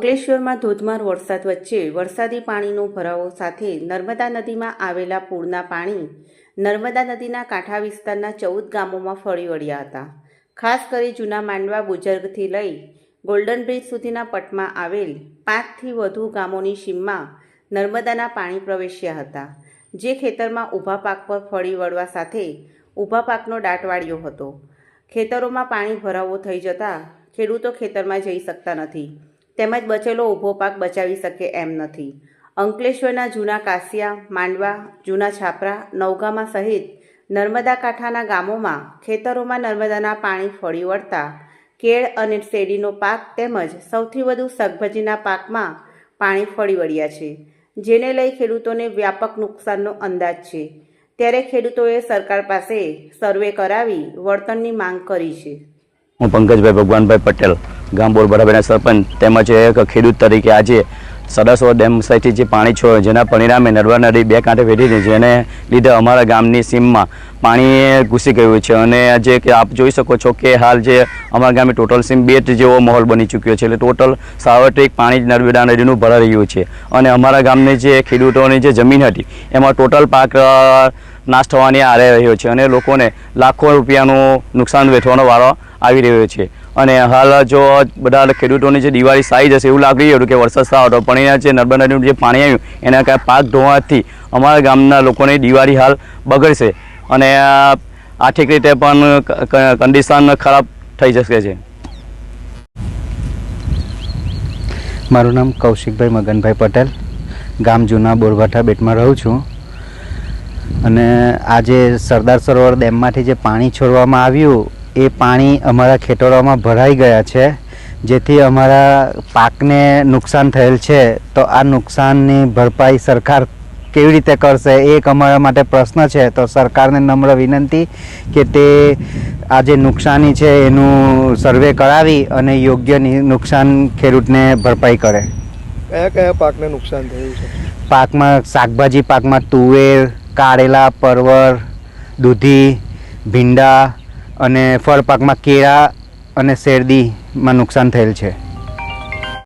અંકલેશ્વરમાં ધોધમાર વરસાદ વચ્ચે વરસાદી પાણીનો ભરાવો સાથે નર્મદા નદીમાં આવેલા પૂરના પાણી નર્મદા નદીના કાંઠા વિસ્તારના ચૌદ ગામોમાં ફરી વળ્યા હતા. ખાસ કરી જૂના માંડવા બુજર્ગથી લઈ ગોલ્ડન બ્રિજ સુધીના પટમાં આવેલ પાંચથી વધુ ગામોની સીમમાં નર્મદાના પાણી પ્રવેશ્યા હતા, જે ખેતરમાં ઊભા પાક પર ફળી વળવા સાથે ઊભા પાકનો દાટ વાળ્યો હતો. ખેતરોમાં પાણી ભરાવો થઈ જતા ખેડૂતો ખેતરમાં જઈ શકતા નથી. તેમજ બચેલો ઊભો પાક બચાવી શકે એમ નથી. અંકલેશ્વરના જૂના કાસિયા, માંડવા, જૂના છાપરા, નવગામા સહિત નર્મદા કાંઠાના ગામોમાં ખેતરોમાં નર્મદાના પાણી ફળી વળતા કેળ અને શેરડીનો પાક તેમજ સૌથી વધુ શાકભાજીના પાકમાં પાણી ફળી વળ્યા છે, જેને લઈ ખેડૂતોને વ્યાપક નુકસાનનો અંદાજ છે. ત્યારે ખેડૂતોએ સરકાર પાસે સર્વે કરાવી વળતરની માંગ કરી છે. હું પંકજભાઈ ભગવાનભાઈ પટેલ. ગામ બોરબરાભાઈના સરપંચ તેમજ એક ખેડૂત તરીકે આજે સદાસોર ડેમ સાઈડથી જે પાણી છો જેના પરિણામે નર્મદા નદી બે કાંઠે વેઠી છે જેને લીધે અમારા ગામની સીમમાં પાણી ઘૂસી ગયું છે. અને જે કે આપ જોઈ શકો છો કે હાલ જે અમારા ગામે ટોટલ સીમ બે જેવો માહોલ બની ચૂક્યો છે. એટલે ટોટલ સાર્વત્રિક પાણી નર્મદા નદીનું ભરાઈ રહ્યું છે. અને અમારા ગામની જે ખેડૂતોની જે જમીન હતી, એમાં ટોટલ પાક નાશ થવાની આરે રહ્યો છે અને લોકોને લાખો રૂપિયાનું નુકસાન વેઠવાનો વારો આવી રહ્યો છે. અને હાલ જો બધા ખેડૂતોની જે દિવાળી સાઈ જશે એવું લાગી રહ્યું કે વરસાદ સારો હતો, પણ એના જે નર્મદા નદીનું જે પાણી આવ્યું, એના કારણે પાક ધોવાથી અમારા ગામના લોકોની દિવાળી હાલ બગડશે અને આર્થિક રીતે પણ કન્ડિશન ખરાબ થઈ શકે છે. મારું નામ કૌશિકભાઈ મગનભાઈ પટેલ. ગામ જૂના બોરભાઠા બેટમાં રહું છું. અને આજે સરદાર સરોવર ડેમમાંથી જે પાણી છોડવામાં આવ્યું એ પાણી અમારા ખેતરોમાં ભરાઈ ગયા છે. જેથી અમારા પાકને નુકસાન થયેલ છે. તો આ નુકસાનની ભરપાઈ સરકાર કેવી રીતે કરશે એ એક અમારા માટે પ્રશ્ન છે. તો સરકારને નમ્ર વિનંતી કે તે આ જે નુકસાની છે એનું સર્વે કરાવી અને યોગ્ય નુકસાન ખેડૂતને ભરપાઈ કરે. કયા કયા પાકને નુકસાન થયું છે? પાકમાં શાકભાજી પાકમાં તુવેર કારેલા પરવર દૂધી ભીંડા અને ફળપાકમાં કેળા અને શેરડીમાં નુકસાન થયેલ છે.